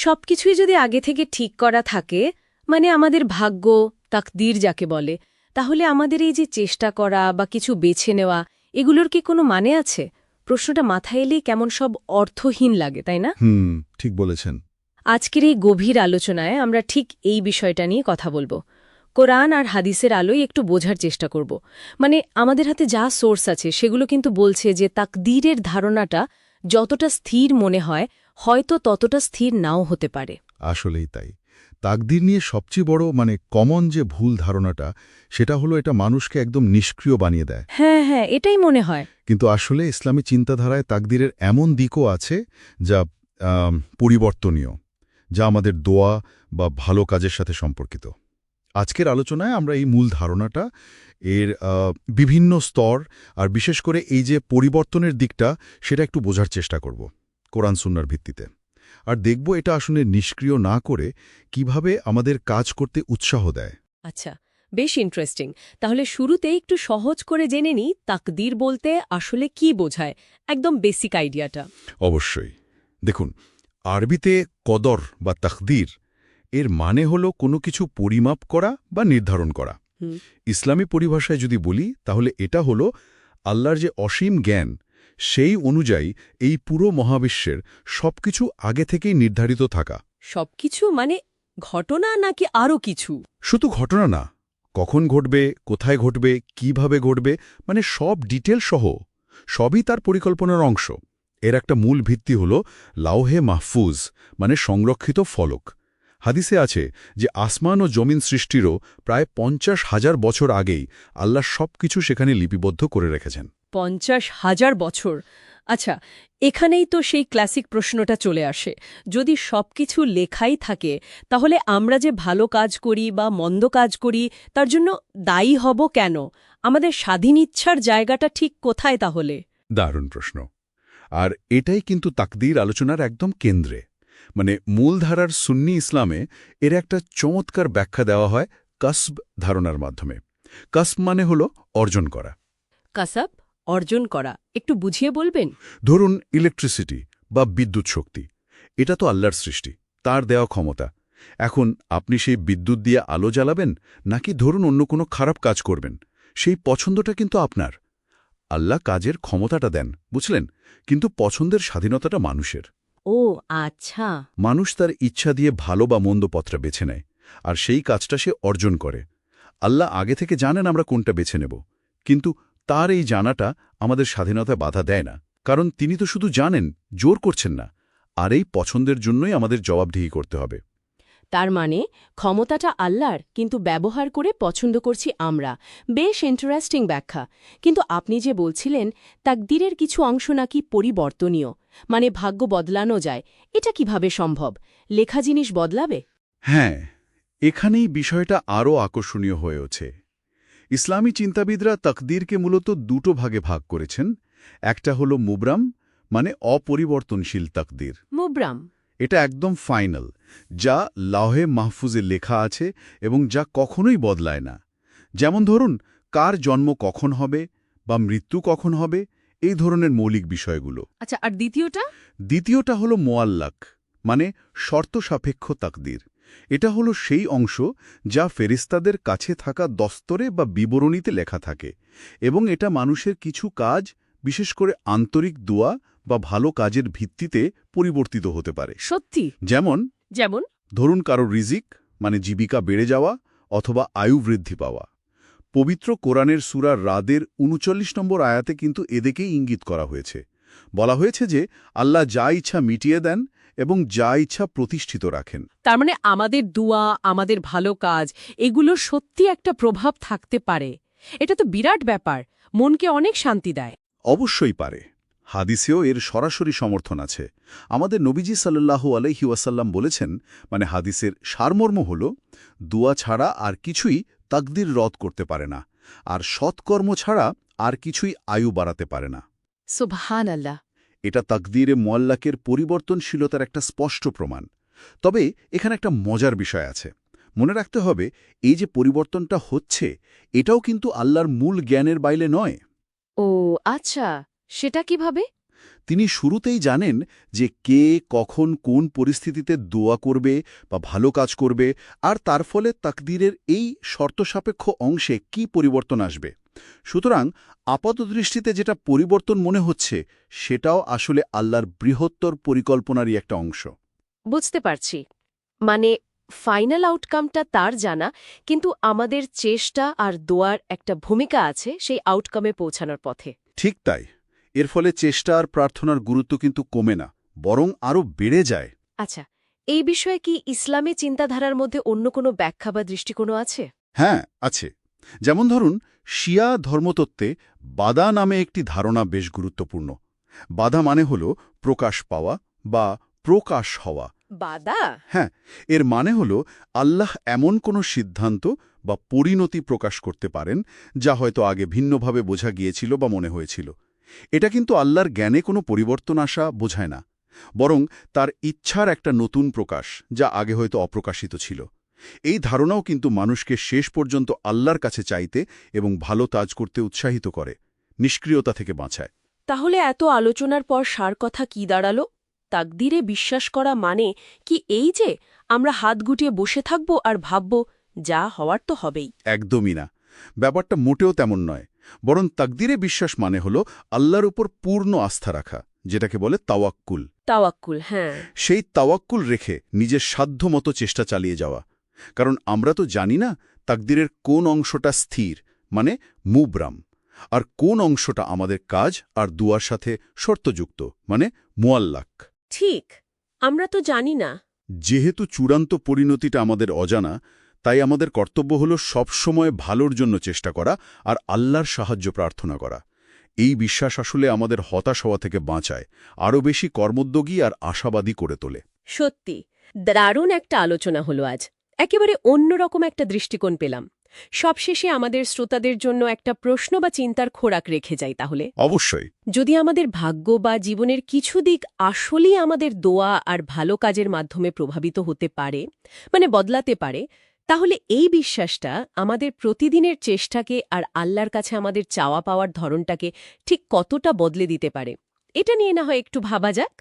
সবকিছুই যদি আগে থেকে ঠিক করা থাকে মানে আমাদের ভাগ্য তাকদির যাকে বলে তাহলে আমাদের এই যে চেষ্টা করা বা কিছু বেছে নেওয়া এগুলোর কি কোনো মানে আছে? প্রশ্নটা মাথায় এলেই কেমন সব অর্থহীন লাগে তাই না? হুম ঠিক বলেছেন। আজকের এই গভীর আলোচনায় আমরা ঠিক এই বিষয়টা নিয়ে কথা বলব। কোরআন আর হাদিসের আলোয় একটু বোঝার চেষ্টা করব। মানে আমাদের হাতে যা সোর্স আছে সেগুলো কিন্তু বলছে যে তাকদীরের ধারণাটা যতটা স্থির মনে হয় হয়তো ততটা স্থির নাও হতে পারে। আসলেই তাই। তাকদির নিয়ে সবচেয়ে বড় মানে কমন যে ভুল ধারণাটা সেটা হলো এটা মানুষকে একদম নিষ্ক্রিয় বানিয়ে দেয়। হ্যাঁ হ্যাঁ এটাই মনে হয়। কিন্তু আসলে ইসলামী চিন্তাধারায় তাকদিরের এমন দিকও আছে যা পরিবর্তনীয় যা আমাদের দোয়া বা ভালো কাজের সাথে সম্পর্কিত। আজকের আলোচনায় আমরা এই মূল ধারণাটা এর বিভিন্ন স্তর আর বিশেষ করে এই যে পরিবর্তনের দিকটা সেটা একটু বোঝার চেষ্টা করব। কোরআন সুন্নার ভিত্তিতে। আর দেখব এটা আসলে নিষ্ক্রিয় না করে কীভাবে আমাদের কাজ করতে উৎসাহ দেয়। আচ্ছা বেশ ইন্টারেস্টিং তাহলে শুরুতেই একটু সহজ করে জেনে নিই তাকদীর বলতে আসলে কি বোঝায় একদম বেসিক আইডিয়াটা অবশ্যই। দেখুন আরবিতে কদর বা তকদির এর মানে হল কোনো কিছু পরিমাপ করা বা নির্ধারণ করা। ইসলামী পরিভাষায় যদি বলি তাহলে এটা হল আল্লাহর যে অসীম জ্ঞান সেই অনুযায়ী এই পুরো মহাবিশ্বের সবকিছু আগে থেকেই নির্ধারিত থাকা। সবকিছু মানে ঘটনা নাকি আরও কিছু? শুধু ঘটনা না কখন ঘটবে কোথায় ঘটবে কীভাবে ঘটবে মানে সব ডিটেল সহ সবই তার পরিকল্পনার অংশ। এর একটা মূল ভিত্তি হল লাউহে মাহফুজ মানে সংরক্ষিত ফলক। হাদিসে আছে যে আসমান ও জমিন সৃষ্টিরও প্রায় পঞ্চাশ হাজার বছর আগেই আল্লাহ সবকিছু সেখানে লিপিবদ্ধ করে রেখেছেন। পঞ্চাশ হাজার বছর। আচ্ছা এখানেই তো সেই ক্লাসিক প্রশ্নটা চলে আসে। যদি সবকিছু লেখাই থাকে তাহলে আমরা যে ভালো কাজ করি বা মন্দ কাজ করি তার জন্য দায়ী হব কেন? আমাদের স্বাধীন ইচ্ছার জায়গাটা ঠিক কোথায় তাহলে? দারুণ প্রশ্ন। আর এটাই কিন্তু তাকদির আলোচনার একদম কেন্দ্রে। মানে মূলধারার সুন্নি ইসলামে এর একটা চমৎকার ব্যাখ্যা দেওয়া হয় কসব ধারণার মাধ্যমে। কসব মানে হল অর্জন করা। কাসাব? অর্জন করা। একটু বুঝিয়ে বলবেন? ধরুন ইলেকট্রিসিটি বা বিদ্যুৎ শক্তি। এটা তো আল্লাহর সৃষ্টি তার দেওয়া ক্ষমতা। এখন আপনি সেই বিদ্যুৎ দিয়ে আলো জ্বালাবেন নাকি ধরুন অন্য কোনো খারাপ কাজ করবেন? সেই পছন্দটা কিন্তু আপনার। আল্লাহ কাজের ক্ষমতাটা দেন বুঝলেন? কিন্তু পছন্দের স্বাধীনতাটা মানুষের। ও আচ্ছা। মানুষ তার ইচ্ছা দিয়ে ভালো বা মন্দ পথটা বেছে নেয় আর সেই কাজটা সে অর্জন করে। আল্লাহ আগে থেকে জানেন আমরা কোনটা বেছে নেব। কিন্তু তার এই জানাটা আমাদের স্বাধীনতায় বাধা দেয় না। কারণ তিনি তো শুধু জানেন জোর করছেন না। আর এই পছন্দের জন্যই আমাদের জবাবদিহি করতে হবে। তার মানে ক্ষমতাটা আল্লাহর কিন্তু ব্যবহার করে পছন্দ করছি আমরা। বেশ ইন্টারেস্টিং ব্যাখ্যা। কিন্তু আপনি যে বলছিলেন তাকদিরের কিছু অংশ নাকি পরিবর্তনীয় মানে ভাগ্য বদলানো যায় এটা কীভাবে সম্ভব? লেখা জিনিস বদলাবে? হ্যাঁ এখানেই বিষয়টা আরও আকর্ষণীয় হয়ে ওঠে। ইসলামী চিন্তাবিদরা তকদিরকে মূলত দুটো ভাগে ভাগ করেছেন। একটা হলো মুবরাম মানে অপরিবর্তনশীল তকদির। মুব্রাম। এটা একদম ফাইনাল যা লাহে মাহফুজে লেখা আছে এবং যা কখনোই বদলায় না। যেমন ধরুন কার জন্ম কখন হবে বা মৃত্যু কখন হবে এই ধরনের মৌলিক বিষয়গুলো। আচ্ছা আর দ্বিতীয়টা? দ্বিতীয়টা হলো মোয়াল্লাক মানে শর্ত সাপেক্ষ তাকদির। এটা হলো সেই অংশ যা ফেরিস্তাদের কাছে থাকা দস্তরে বা বিবরণীতে লেখা থাকে এবং এটা মানুষের কিছু কাজ বিশেষ করে আন্তরিক দোয়া বা ভালো কাজের ভিত্তিতে পরিবর্তিত হতে পারে। সত্যি? যেমন যেমন? ধরুন কারও রিজিক মানে জীবিকা বেড়ে যাওয়া অথবা আয়ু বৃদ্ধি পাওয়া। পবিত্র কোরআনের সুরার রাদের উনচল্লিশ নম্বর আয়াতে কিন্তু এদিকেই ইঙ্গিত করা হয়েছে। বলা হয়েছে যে আল্লাহ যা ইচ্ছা মিটিয়ে দেন এবং যা ইচ্ছা প্রতিষ্ঠিত রাখেন। তার মানে আমাদের দুয়া আমাদের ভালো কাজ এগুলো সত্যি একটা প্রভাব থাকতে পারে। এটা তো বিরাট ব্যাপার মনকে অনেক শান্তি দেয়। অবশ্যই পারে। হাদিসেও এর সরাসরি সমর্থন আছে। আমাদের নবীজি সাল্লাল্লাহু আলহি ওয়াসাল্লাম বলেছেন মানে হাদিসের সারমর্ম হল দুয়া ছাড়া আর কিছুই তাকদির রদ করতে পারে না আর সৎকর্ম ছাড়া আর কিছুই আয়ু বাড়াতে পারে না। সুবহান আল্লাহ এটা তাকদিরে মোয়াল্লাকের পরিবর্তনশীলতার একটা স্পষ্ট প্রমাণ। তবে এখানে একটা মজার বিষয় আছে। মনে রাখতে হবে এই যে পরিবর্তনটা হচ্ছে এটাও কিন্তু আল্লাহর মূল জ্ঞানের বাইলে নয়। ও আচ্ছা সেটা কীভাবে? তিনি শুরুতেই জানেন যে কে কখন কোন পরিস্থিতিতে দোয়া করবে বা ভালো কাজ করবে আর তার ফলে তাকদীরের এই শর্তসাপেক্ষ অংশে কি পরিবর্তন আসবে। সুতরাং আপাতদৃষ্টিতে যেটা পরিবর্তন মনে হচ্ছে সেটাও আসলে আল্লাহর বৃহত্তর পরিকল্পনারই একটা অংশ। বুঝতে পারছি। মানে ফাইনাল আউটকামটা তার জানা কিন্তু আমাদের চেষ্টা আর দোয়ার একটা ভূমিকা আছে সেই আউটকামে পৌঁছানোর পথে। ঠিক তাই। এর ফলে চেষ্টা আর প্রার্থনার গুরুত্ব কিন্তু কমে না বরং আরও বেড়ে যায়। আচ্ছা এই বিষয়ে কি ইসলামী চিন্তাধারার মধ্যে অন্য কোনো ব্যাখ্যা বা দৃষ্টিকোণ আছে? হ্যাঁ আছে। যেমন ধরুন শিয়া ধর্মতত্ত্বে বাদা নামে একটি ধারণা বেশ গুরুত্বপূর্ণ। বাধা মানে হল প্রকাশ পাওয়া বা প্রকাশ হওয়া। বাদা? হ্যাঁ এর মানে হল আল্লাহ এমন কোনো সিদ্ধান্ত বা পরিণতি প্রকাশ করতে পারেন যা হয়তো আগে ভিন্নভাবে বোঝা গিয়েছিল বা মনে হয়েছিল। এটা কিন্তু আল্লাহর জ্ঞানে কোনো পরিবর্তন আসা বোঝায় না বরং তার ইচ্ছার একটা নতুন প্রকাশ যা আগে হয়তো অপ্রকাশিত ছিল। এই ধারণাও কিন্তু মানুষকে শেষ পর্যন্ত আল্লাহর কাছে চাইতে এবং ভালো কাজ করতে উৎসাহিত করে নিষ্ক্রিয়তা থেকে বাঁচায়। তাহলে এত আলোচনার পর সার কথা কি দাঁড়াল? তাকদিরে বিশ্বাস করা মানে কি এই যে আমরা হাত গুটিয়ে বসে থাকব আর ভাবব যা হওয়ার তো হবেই। একদমই না। ব্যাপারটা মোটেও তেমন নয়। বরং তাকদিরে বিশ্বাস মানে হল আল্লাহর উপর পূর্ণ আস্থা রাখা যেটাকে বলে তাওয়াক্কুল। তাওয়াক্কুল হ্যাঁ। সেই তাওয়াক্কুল রেখে নিজের সাধ্য মতো চেষ্টা চালিয়ে যাওয়া কারণ আমরা তো জানি না তাকদিরের কোন অংশটা স্থির মানে মুবরাম। আর কোন অংশটা আমাদের কাজ আর দুয়ার সাথে শর্তযুক্ত মানে মোয়াল্লাক। ঠিক আমরা তো জানি না। যেহেতু চূড়ান্ত পরিণতিটা আমাদের অজানা তাই আমাদের কর্তব্য হল সবসময় ভালোর জন্য চেষ্টা করা আর আল্লাহর সাহায্য প্রার্থনা করা। এই বিশ্বাস আসলে আমাদের হতাশ হওয়া থেকে বাঁচায় আরও বেশি কর্মোদ্যোগী আর আশাবাদী করে তোলে। সত্যি দারুণ একটা আলোচনা হলো আজ। একেবারে অন্যরকম একটা দৃষ্টিকোণ পেলাম। সবশেষে আমাদের শ্রোতাদের জন্য একটা প্রশ্ন বা চিন্তার খোরাক রেখে যাই তাহলে। অবশ্যই। যদি আমাদের ভাগ্য বা জীবনের কিছু দিক আসলেই আমাদের দোয়া আর ভালো কাজের মাধ্যমে প্রভাবিত হতে পারে মানে বদলাতে পারে তাহলে এই বিশ্বাসটা আমাদের প্রতিদিনের চেষ্টাকে আর আল্লাহর কাছে আমাদের চাওয়া পাওয়ার ধরনটাকে ঠিক কতটা বদলে দিতে পারে এটা নিয়ে না হয় একটু ভাবা যাক।